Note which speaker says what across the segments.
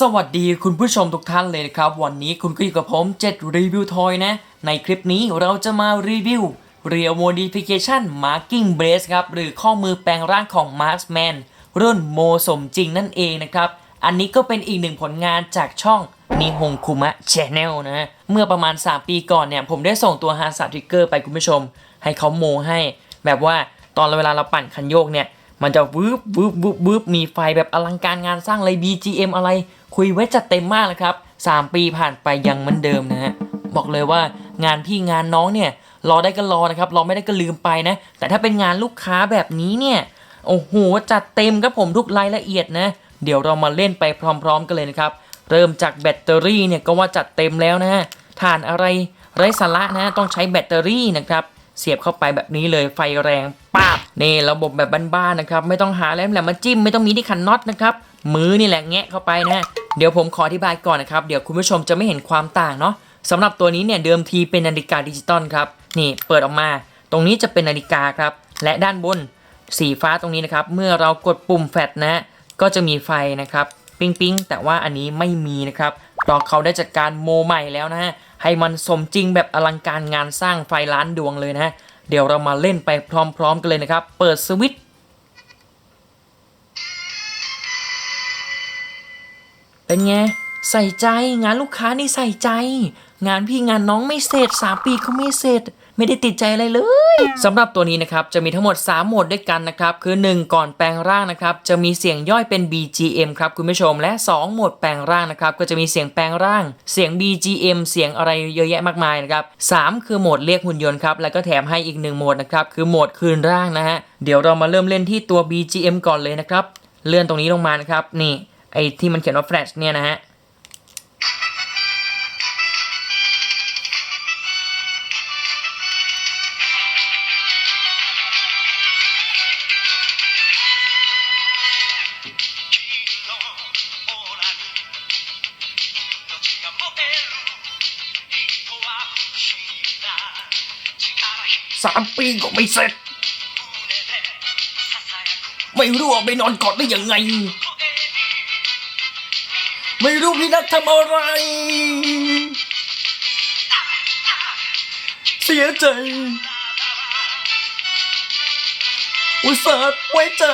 Speaker 1: สวัสดีคุณผู้ชมทุกท่านเลยนะครับ วันนี้คุณก็อยู่กับผม7รีวิวทอยนะ ในคลิปนี้เราจะมารีวิว Real Modification Marking Brace ครับ หรือข้อมือแปลงร่างของ Marksman รุ่นโมสมจริงนั่นเองนะครับ อันนี้ก็เป็นอีกหนึ่งผลงานจากช่องนิฮงคุมะ Channel นะ เมื่อประมาณ 3 ปีก่อนเนี่ย ผมได้ส่งตัวฮาร์สทริกเกอร์ไปคุณผู้ชม ให้เขาโมให้ แบบว่าตอนเวลาเราปั่นคันโยกเนี่ยมันจะวืบวืบวืบวืบมีไฟแบบอลังการงานสร้างเลย BGM อะไร คุยไว้จัดเต็มมากเลยครับ 3 ปีผ่านไปยังเหมือนเดิมนะฮะบอกเลยว่างานพี่งานน้องเนี่ยรอได้ก็รอนะครับรอไม่ได้ก็ลืมไปนะ แต่ถ้าเป็นงานลูกค้าแบบนี้เนี่ยโอ้โหจัดเต็มครับผมทุกรายละเอียดนะ เดี๋ยวเรามาเล่นไปพร้อม ๆ กันเลยนะครับเริ่มจากแบตเตอรี่เนี่ยก็ว่าจัดเต็มแล้วนะฮะฐานอะไรไร้สาระนะต้องใช้แบตเตอรี่นะครับเสียบเข้าไปแบบนี้เลยไฟแรงป้าบนี่ระบบแบบบ้านๆนะครับ ไม่ต้องหาแหลมแหลมมาจิ้มไม่ต้องมีที่ขันน็อตนะครับ มือนี่แหละแงะเข้าไปนะเดี๋ยวผมขออธิบายก่อนนะครับ เดี๋ยวคุณผู้ชมจะไม่เห็นความต่างเนาะสำหรับตัวนี้เนี่ยเดิมทีเป็นนาฬิกาดิจิตอลครับนี่เปิดออกมา ตรงนี้จะเป็นนาฬิกาครับ และด้านบนสีฟ้าตรงนี้นะครับ เมื่อเรากดปุ่มแฟลชนะก็จะมีไฟนะครับปิ๊งปิ๊งแต่ว่าอันนี้ไม่มีนะครับเพราะเขาได้จัดการโมใหม่แล้วนะฮะให้มันสมจริงแบบอลังการงานสร้างไฟล้านดวงเลยนะฮะเดี๋ยวเรามาเล่นไปพร้อม ๆ กันเลยนะครับ เปิดสวิตช์ เป็นไง ใส่ใจงานลูกค้านี่ใส่ใจ งานพี่งานน้องไม่เสร็จ3ปีก็ไม่เสร็จ ไม่ได้ติดใจอะไรเลยสำหรับตัวนี้นะครับจะมีทั้งหมด 3 โหมดด้วยกันนะครับ คือ 1 ก่อนแปลงร่างนะครับ จะมีเสียงย่อยเป็น BGM ครับคุณผู้ชม และ 2 โหมดแปลงร่างนะครับ ก็จะมีเสียงแปลงร่าง เสียง BGM เสียงอะไรเยอะแยะมากมายนะครับ3คือโหมดเรียกหุ่นยนต์ครับ แล้วก็แถมให้อีก 1 โหมดนะครับ คือโหมดคืนร่างนะฮะ เดี๋ยวเรามาเริ่มเล่นที่ตัว BGM ก่อนเลยนะครับ เลื่อนตรงนี้ลงมานะครับ นี่ ไอ้ที่มันเขียนว่า flash เนี่ยนะฮะสามปีก็ไม่เสร็จ ไม่รู้ว่าไปนอนกอดได้ยังไง ไม่รู้พี่นัททำอะไร เสียใจ อุตส่าห์ไว้ใจ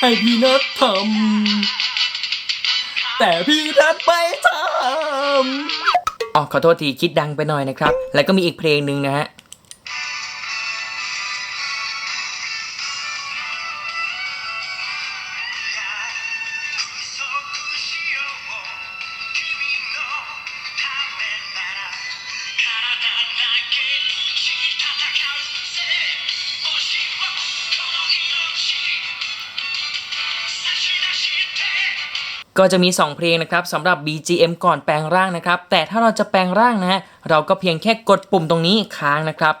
Speaker 1: ให้พี่นัททำ แต่พี่นัทไม่ทำอ๋อขอโทษทีคิดดังไปหน่อยนะครับ แล้วก็มีอีกเพลงหนึ่งนะฮะ ก็จะมี 2 เพลงนะครับสำหรับ BGM ก่อนแปลงร่างนะครับ แต่ถ้าเราจะแปลงร่างนะฮะเราก็เพียงแค่กดปุ่มตรงนี้ค้างนะครับ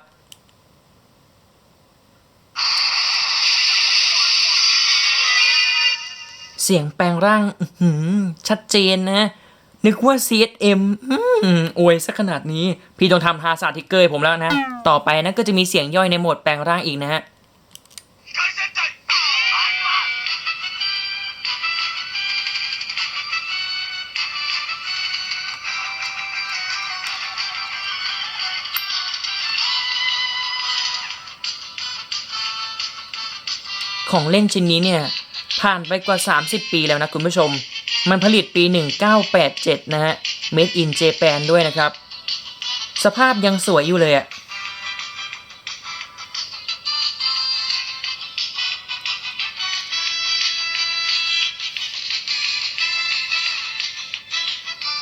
Speaker 1: เสียงแปลงร่างหือชัดเจนนะ นึกว่า CSM อวยซะขนาดนี้ พี่ต้องทำฮาสาทิกเกอร์ผมแล้วนะ ต่อไปนะก็จะมีเสียงย่อยในโหมดแปลงร่างอีกนะฮะ ของเล่นชิ้นนี้เนี่ย ผ่านไปกว่า 30 ปีแล้วนะคุณผู้ชม มันผลิตปี 1987 นะฮะ Made in Japan ด้วยนะครับ สภาพยังสวยอยู่เลยอะ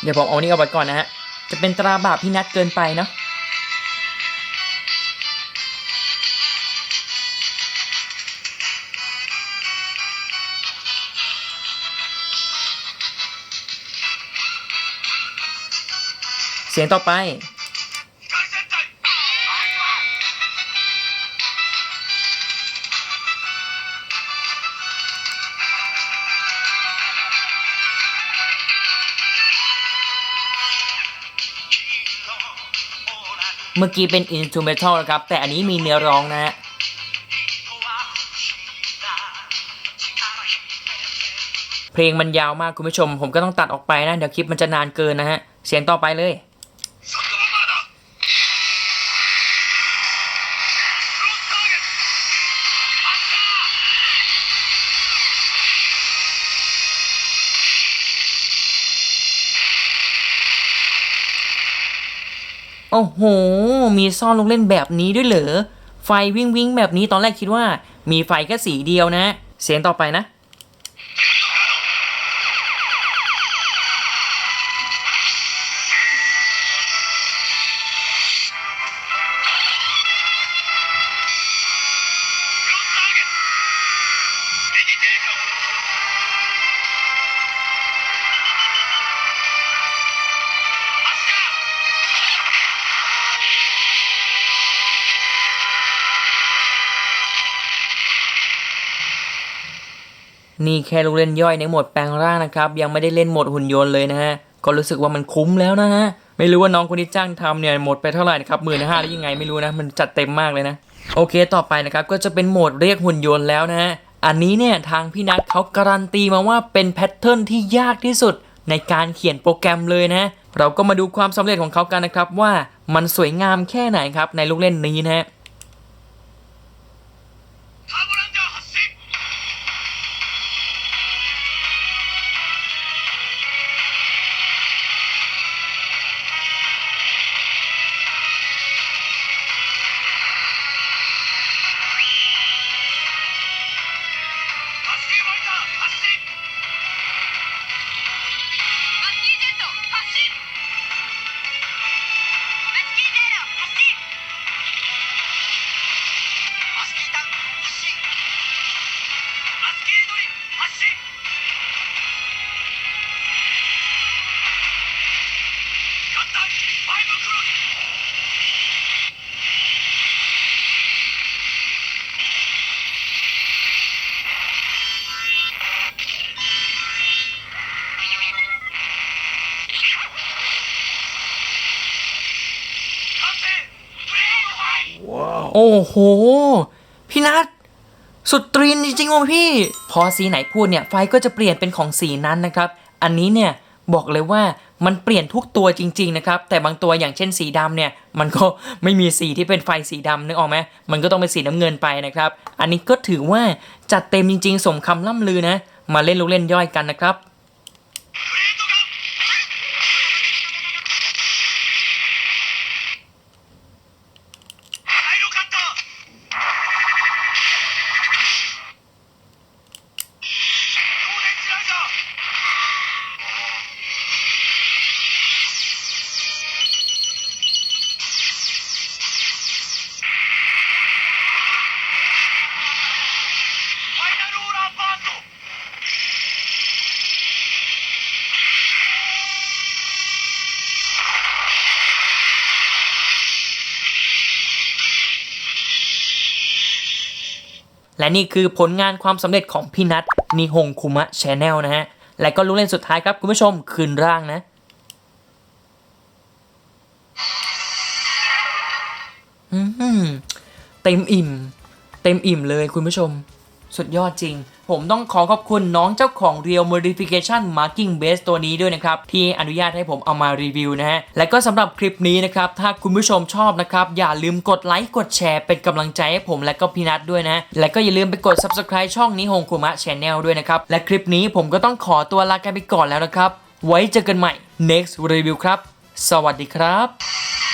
Speaker 1: เดี๋ยวผมเอานี่เอาไว้ก่อนนะฮะ จะเป็นตราบาปพี่นัดเกินไปเนาะ สียงต่อไป เมื่อกี้เป็นอินสตูเมทัลนะครับ แต่อันนี้มีเนื้อร้องนะฮะเพลงมันยาวมากคุณผู้ชม ผมก็ต้องตัดออกไปนะ เดี๋ยวคลิปมันจะนานเกินนะฮะ เสียงต่อไปเลย อ้โห มีซ่อนลูกเล่นแบบนี้ด้วยเหรอ ไฟวิ่งวิ่งแบบนี้ตอนแรกคิดว่า มีไฟแค่สีเดียวนะ เสียงต่อไปนะ นี่แค่ลูกเล่นย่อยในโหมดแปลงร่างนะครับยังไม่ได้เล่นโหมดหุ่นยนต์เลยนะฮะก็รู้สึกว่ามันคุ้มแล้วนะฮะไม่รู้ว่าน้องคนที่จ้างทำเนี่ยหมดไปเท่าไหร่นะครับหมื่นห้าหรือยังไงไม่รู้นะมันจัดเต็มมากเลยนะโอเคต่อไปนะครับก็จะเป็นโหมดเรียกหุ่นยนต์แล้วนะฮะอันนี้เนี่ยทางพี่นัทเขาการันตีมาว่าเป็นแพทเทิร์นที่ยากที่สุดในการเขียนโปรแกรมเลยนะเราก็มาดูความสำเร็จของเขากันนะครับว่ามันสวยงามแค่ไหนครับในลูกเล่นนี้นะฮะ โอ้โห พี่นัทสุดตรีนจริงๆว่ะพี่ พอสีไหนพูดเนี่ยไฟก็จะเปลี่ยนเป็นของสีนั้นนะครับ อันนี้เนี่ยบอกเลยว่า มันเปลี่ยนทุกตัวจริง ๆ นะครับ แต่บางตัวอย่างเช่นสีดำเนี่ย มันก็ไม่มีสีที่เป็นไฟสีดำนึกออกไหมมันก็ต้องเป็นสีน้ำเงินไปนะครับ อันนี้ก็ถือว่าจัดเต็มจริง ๆ สมคำล่ำลือนะ มาเล่นลูกเล่นย่อยกันนะครับ และนี่คือผลงานความสำเร็จของพี่นัทนิฮงคุมะชแนลนะฮะ และก็ลูกเล่นสุดท้ายครับคุณผู้ชมคืนร่างนะอืมเต็มอิ่ม เต็มอิ่มเลยคุณผู้ชม สุดยอดจริง ผมต้องขอขอบคุณน้องเจ้าของ Real Modification Marking Base ตัวนี้ด้วยนะครับ ที่อนุญาตให้ผมเอามารีวิวนะฮะ และก็สำหรับคลิปนี้นะครับ ถ้าคุณผู้ชมชอบนะครับ อย่าลืมกดไลค์กดแชร์เป็นกำลังใจให้ผมและก็พี่นัทด้วยนะ และก็อย่าลืมไปกด Subscribe ช่องนี้ฮงคุมะ Channel ด้วยนะครับ และคลิปนี้ผมก็ต้องขอตัวลากันไปก่อนแล้วนะครับ ไว้เจอกันใหม่ next review ครับ สวัสดีครับ